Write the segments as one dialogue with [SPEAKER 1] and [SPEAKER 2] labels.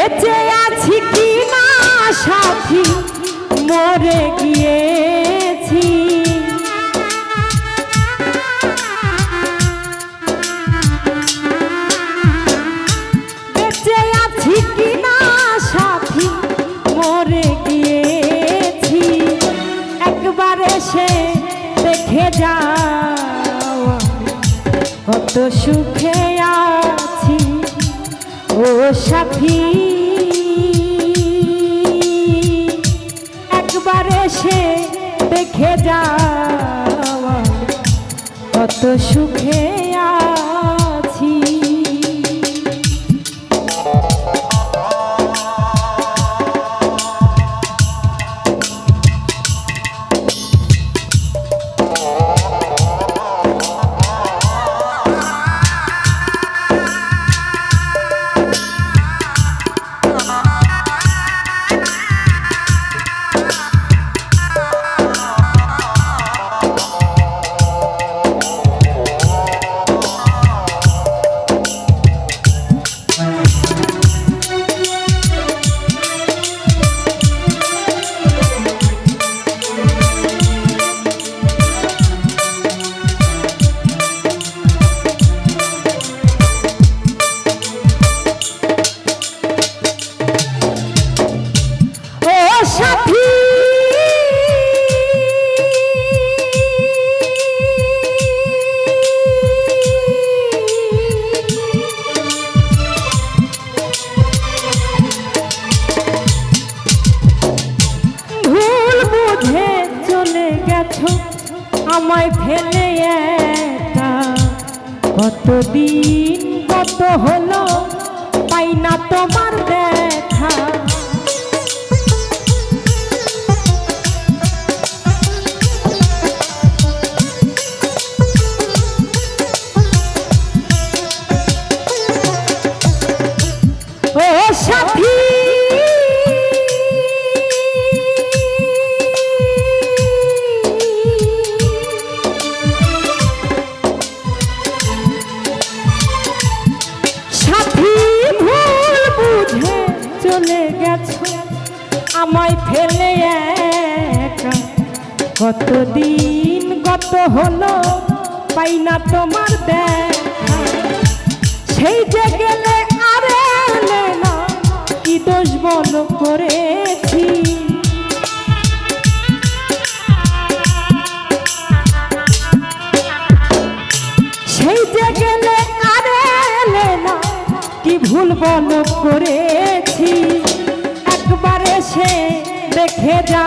[SPEAKER 1] বেঁচে আছি কি না সাথী? মরে গিয়েছি। বেঁচে আছি কি না সাথী? মরে গিয়েছি। একবার এসে দেখে যাও কত সুখে আছি। ও সাথী। একবার সে দেখে যাওয়া কত সুখে আছি গেছো আমায় ফেলে একা। কতদিন কত হলো পাই না তোমার দেখা। কত হলো, পাই না তোমার দেখা সেই যে গেলে আর না, কি দোষ বল করেছি? সেই যে গেলে আর না, কি ভুল বল করেছি? একবার এসে দেখে কত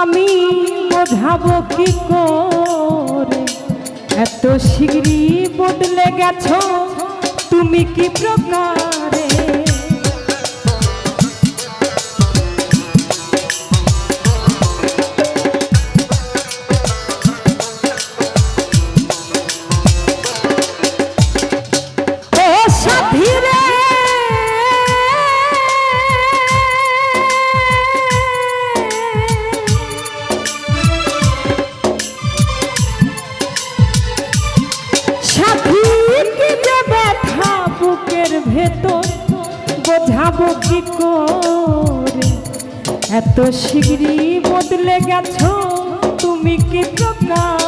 [SPEAKER 1] আমি বোঝাবো কি করে? এত শীঘ্রই বদলে গেছ তুমি কি প্রকারে? এত শীঘ্রই বদলে গেছো তুমি কি প্রকারে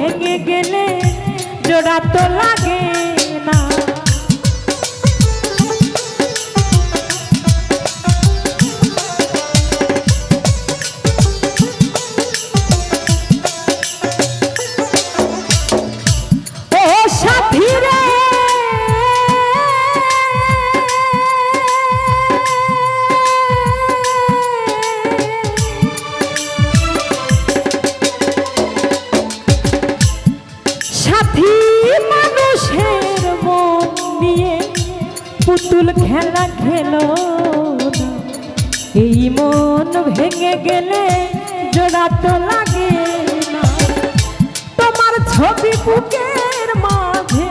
[SPEAKER 1] ভেঙে গেলে জোড়া তো লাগে খেলা খেলো। এই মন ভেঙে গেলে জোড়া তো লাগে না। তোমার ছবি বুকের মাঝে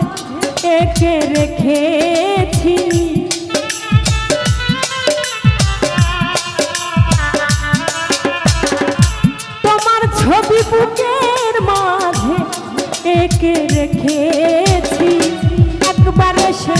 [SPEAKER 1] একে রেখেছি। তোমার ছবি বুকের মাঝে একে রেখেছি। একবার এসে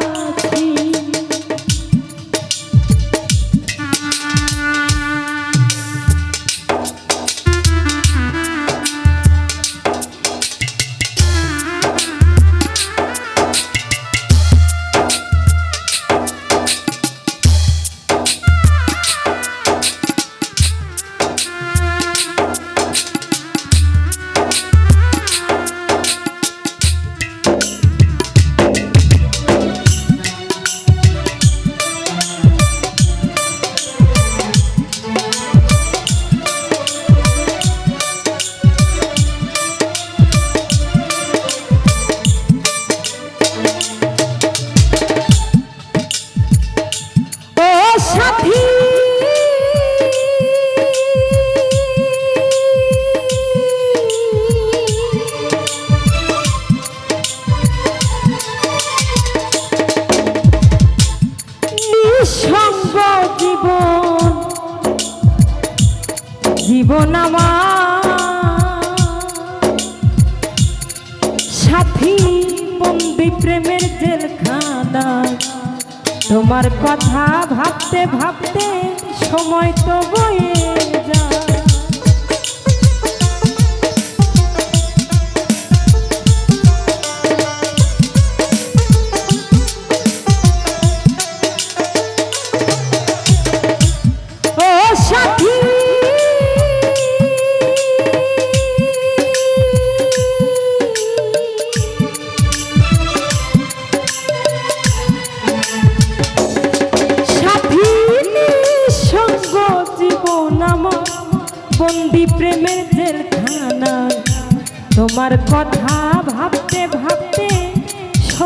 [SPEAKER 1] বন্দি প্রেমের জেল খানা তোমার কথা ভাবতে ভাবতে সময় তো বয়ে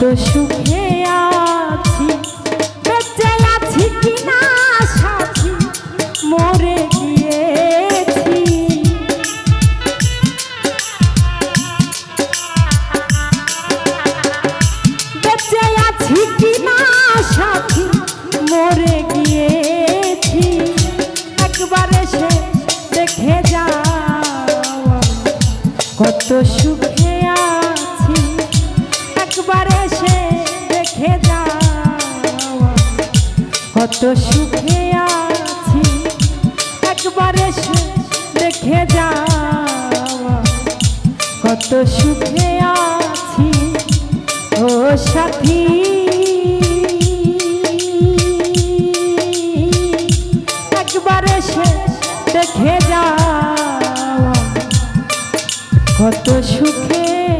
[SPEAKER 1] কত সুখে আছি। বেঁচে আছি কিনা সাথী, মরে গিয়েছি। বেঁচে আছি কিনা সাথী, মরে গিয়েছি। একবার এসে দেখে যাও, কত সুখে কত সুখে আছি। একবার এসে দেখে যাও। কত সুখে আছি। ও সাথী। একবার এসে দেখে যাও। কত সুখে